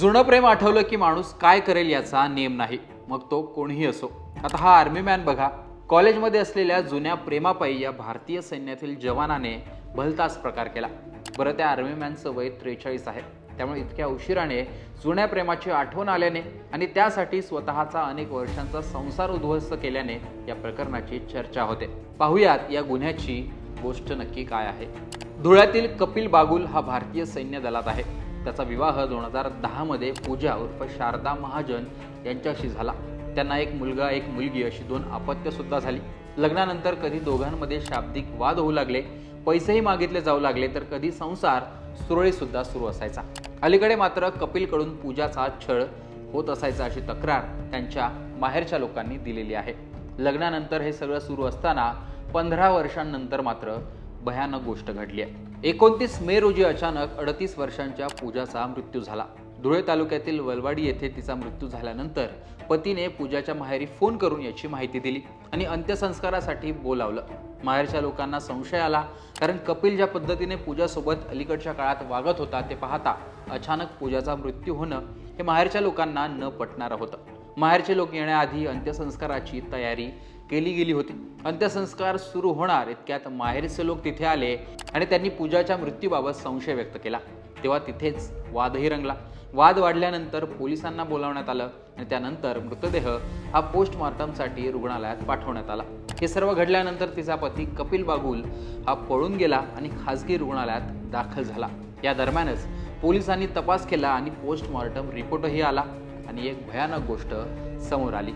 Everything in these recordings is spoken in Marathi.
जुनं प्रेम आठवलं की माणूस काय करेल याचा नेम नाही मग तो कोणीही असो. आता हा आर्मी मॅन बघा कॉलेजमध्ये असलेल्या जुन्या प्रेमापायी या भारतीय सैन्यातील जवानाने भलताच प्रकार केला. बरं त्या आर्मी मॅनचं वय त्रेचाळीस आहे. त्यामुळे इतक्या उशिराने जुन्या प्रेमाची आठवण आल्याने आणि त्यासाठी स्वतःचा अनेक वर्षांचा संसार उद्ध्वस्त केल्याने या प्रकरणाची चर्चा होते. पाहुयात या गुन्ह्याची गोष्ट नक्की काय आहे. धुळ्यातील कपिल बागुल हा भारतीय सैन्य दलात आहे. त्याचा विवाह दोन हजार दहामध्ये पूजा उर्फ शारदा महाजन यांच्याशी झाला. त्यांना एक मुलगा एक मुलगी अशी दोन अपत्यसुद्धा झाली. लग्नानंतर कधी दोघांमध्ये शाब्दिक वाद होऊ लागले पैसेही मागितले जाऊ लागले तर कधी संसार सुरळीसुद्धा सुरू असायचा. अलीकडे मात्र कपिलकडून पूजाचा छळ होत असायचा अशी तक्रार त्यांच्या माहेरच्या लोकांनी दिलेली आहे. लग्नानंतर हे सगळं सुरू असताना पंधरा वर्षांनंतर मात्र भयानक गोष्ट घडली आहे. एकोणतीस मे रोजी अचानक अडतीस वर्षांच्या पूजाचा मृत्यू झाला. धुळे तालुक्यातील वलवाडी येथे तिचा मृत्यू झाल्यानंतर पतीने पूजाच्या माहेरी फोन करून याची माहिती दिली आणि अंत्यसंस्कारासाठी बोलावलं. माहेरच्या लोकांना संशय आला कारण कपिल ज्या पद्धतीने पूजासोबत अलीकडच्या काळात वागत होता ते पाहता अचानक पूजाचा मृत्यू होणं हे माहेरच्या लोकांना न पटणारं होतं. माहेरचे लोक येण्याआधी अंत्यसंस्काराची तयारी केली गेली होती. अंत्यसंस्कार सुरू होणार इतक्यात माहेरचे लोक तिथे आले आणि त्यांनी पूजाच्या मृत्यूबाबत संशय व्यक्त केला. तेव्हा तिथेच वादही रंगला. वाद वाढल्यानंतर पोलिसांना बोलावण्यात आलं आणि त्यानंतर मृतदेह हा पोस्टमॉर्टमसाठी रुग्णालयात पाठवण्यात आला. हे सर्व घडल्यानंतर तिचा पती कपिल बागुल हा पळून गेला आणि खासगी रुग्णालयात दाखल झाला. या दरम्यानच पोलिसांनी तपास केला आणि पोस्टमॉर्टम रिपोर्टही आला. आणि एक भयानक गोष्ट समोर आली.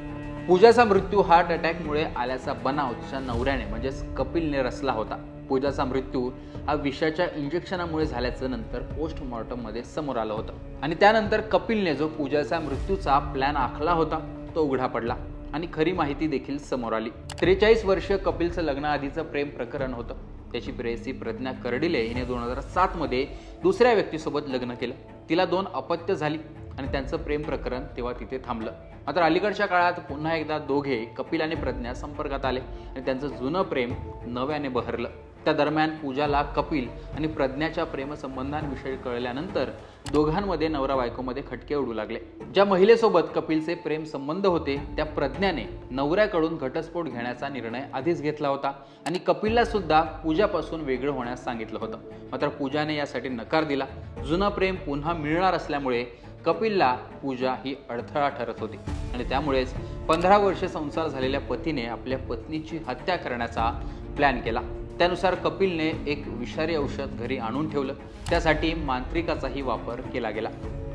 पूजाचा मृत्यू हार्ट अटॅकमुळे आल्याचा बनाव तिच्या नवऱ्याने म्हणजेच कपिलने रचला होता. पूजाचा मृत्यू हा विषाच्या इंजेक्शनामुळे झाल्याचं नंतर पोस्टमॉर्टममध्ये समोर आलं होतं. आणि त्यानंतर कपिलने जो पूजाचा मृत्यूचा प्लॅन आखला होता तो उघडा पडला. आणि खरी माहिती देखील समोर आली. त्रेचाळीस वर्षीय कपिलचं लग्नाआधीचं प्रेम प्रकरण होतं. त्याची प्रेयसी प्रज्ञा कर्डिले हिने दोन हजार सातमध्ये दुसऱ्या व्यक्तीसोबत लग्न केलं. तिला दोन अपत्य झाली. आणि त्यांचं प्रेम प्रकरण तेव्हा तिथे थांबलं. मात्र अलीकडच्या काळात पुन्हा एकदा दोघे कपिल आणि प्रज्ञा संपर्कात आले आणि त्यांचं जुनं प्रेम नव्याने बहरलं. त्या दरम्यान पूजाला कपिल आणि प्रज्ञाच्या प्रेमसंबंधांविषयी कळल्यानंतर दोघांमध्ये नवरा बायकोमध्ये खटके उडू लागले. ज्या महिलेसोबत कपिलचे प्रेम संबंध होते त्या प्रज्ञाने नवऱ्याकडून घटस्फोट घेण्याचा निर्णय आधीच घेतला होता आणि कपिलला सुद्धा पूजापासून वेगळं होण्यास सांगितलं होतं. मात्र पूजाने यासाठी नकार दिला. जुनं प्रेम पुन्हा मिळणार असल्यामुळे कपिलला पूजा ही अडथळा ठरत होती. आणि त्यामुळेच पंधरा वर्षे संसार झालेल्या पतीने आपल्या पत्नीची हत्या करण्याचा प्लॅन केला. त्यानुसार कपिलने एक विषारी औषध घरी आणून ठेवलं. त्यासाठी मांत्रिकाचाही वापर केला गेला.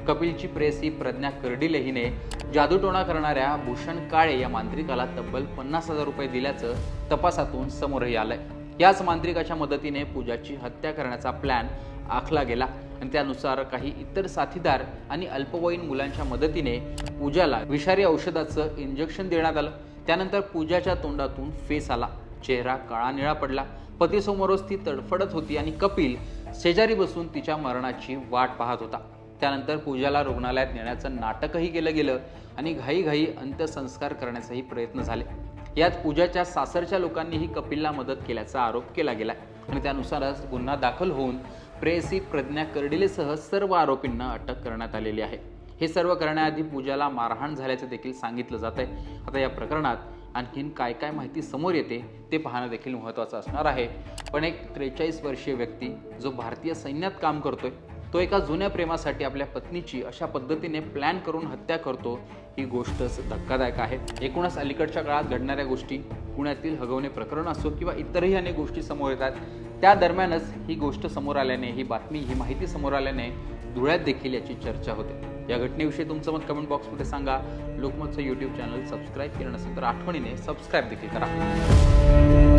कपिलची प्रेस ही प्रज्ञा कर्डिले हिने जादूटोणा करणाऱ्या भूषण काळे या मांत्रिकाला तब्बल पन्नास हजार रुपये दिल्याचं तपासातून समोरही आलंय. याच मांत्रिकाच्या मदतीने पूजाची हत्या करण्याचा प्लॅन आखला गेला. आणि त्यानुसार काही इतर साथीदार आणि अल्पवयीन मुलांच्या मदतीने पूजाला विषारी औषधाचं इंजेक्शन देण्यात आलं. त्यानंतर पूजाच्या तोंडातून फेस आला. चेहरा काळा निळा पडला. पतीसमोरच ती तडफडत होती आणि कपिल शेजारी बसून तिच्या मरणाची वाट पाहत होता. त्यानंतर पूजाला रुग्णालयात नेण्याचं नाटकही केलं गेलं आणि घाईघाई अंत्यसंस्कार करण्याचाही प्रयत्न झाले. यात पूजाच्या सासरच्या लोकांनीही कपिलला मदत केल्याचा आरोप केला गेला आणि त्यानुसारच गुन्हा दाखल होऊन प्रेयसी प्रज्ञा कर्डिलेसह सर्व आरोपींना अटक करण्यात आलेली आहे. हे सर्व करण्याआधी पूजाला मारहाण झाल्याचं देखील सांगितलं जात आहे. आता या प्रकरणात आणखीन काय काय माहिती समोर येते ते पाहणं देखील महत्त्वाचं असणार आहे. पण एक त्रेचाळीस वर्षीय व्यक्ती जो भारतीय सैन्यात काम करतोय तो एका जुन्या प्रेमासाठी आपल्या पत्नीची अशा पद्धतीने प्लॅन करून हत्या करतो ही गोष्टच धक्कादायक आहे. एकूणच अलीकडच्या काळात घडणाऱ्या गोष्टी पुण्यातील हगवणे प्रकरण असो किंवा इतरही अनेक गोष्टी समोर येतात त्या दरम्यानच ही गोष्ट समोर आल्याने ही बातमी ही माहिती समोर आल्याने धुळ्यात देखील याची चर्चा होते. या घटनेविषयी तुमचं मत कमेंट बॉक्समध्ये सांगा. लोकमतचं यूट्यूब चॅनल सबस्क्राईब केलं नसेल तर आठवणीने सबस्क्राईब देखील करा.